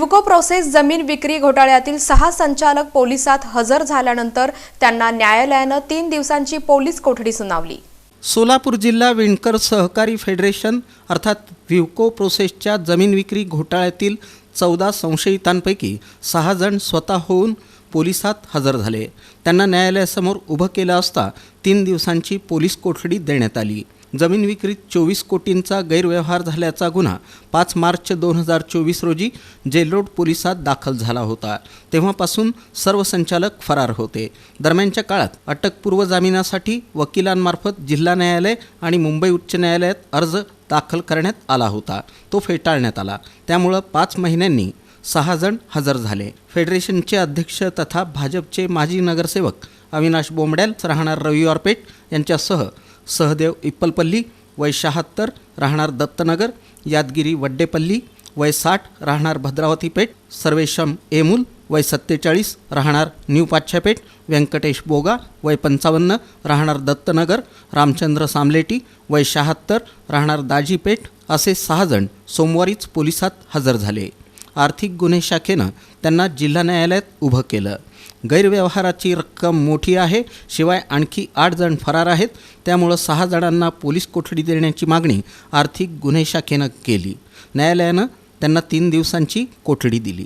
विवको process जमीन विक्री घोटाळ्यातील सहा संचालक पोलिसात हजर झाल्यानंतर त्यांना न्यायालयानं तीन दिवसांची पोलीस कोठडी सुनावली. सोलापूर जिल्हा विणकर सहकारी फेडरेशन अर्थात व्हिवको प्रोसेसच्या जमीन विक्री घोटाळ्यातील चौदा संशयितांपैकी सहा जण स्वतः होऊन पोलिसात हजर झाले. त्यांना न्यायालयासमोर उभं केलं असता तीन दिवसांची पोलीस कोठडी देण्यात आली. जमीन विक्रीत चोवीस कोटींचा गैरव्यवहार झाल्याचा गुन्हा पाच मार्च दोन हजार चोवीस रोजी जेलरोड पोलिसात दाखल झाला होता. तेव्हापासून सर्व संचालक फरार होते. दरम्यानच्या काळात अटकपूर्व जामिनासाठी वकिलांमार्फत जिल्हा न्यायालय आणि मुंबई उच्च न्यायालयात अर्ज दाखल करण्यात आला होता. तो फेटाळण्यात आला. त्यामुळं पाच महिन्यांनी सहा जण हजर झाले. फेडरेशनचे अध्यक्ष तथा भाजपचे माजी नगरसेवक अविनाश बोंबड्याल राहणार रविवार पेठ यांच्यासह सहदेव इप्पलपल्ली वय शहात्तर राहणार दत्तनगर यादगिरी वड्डेपल्ली वय साठ राहणार भद्रावती पेठ सर्वेशम एमूल वय सत्तेचाळीस राहणार न्यू पाच्छापेठ व्यंकटेश बोगा वय पंचावन्न राहणार दत्तनगर रामचंद्र सामलेटी वय शहात्तर राहणार दाजीपेठ असे सहा जण सोमवारीच पोलिसात हजर झाले. आर्थिक गुन्हे शाखेनं त्यांना जिल्हा न्यायालयात उभं केलं. गैरव्यवहाराची रक्कम मोठी आहे शिवाय आणखी आठ जण फरार आहेत. त्यामुळं सहा जणांना पोलीस कोठडी देण्याची मागणी आर्थिक गुन्हे शाखेनं केली. न्यायालयानं त्यांना तीन दिवसांची कोठडी दिली.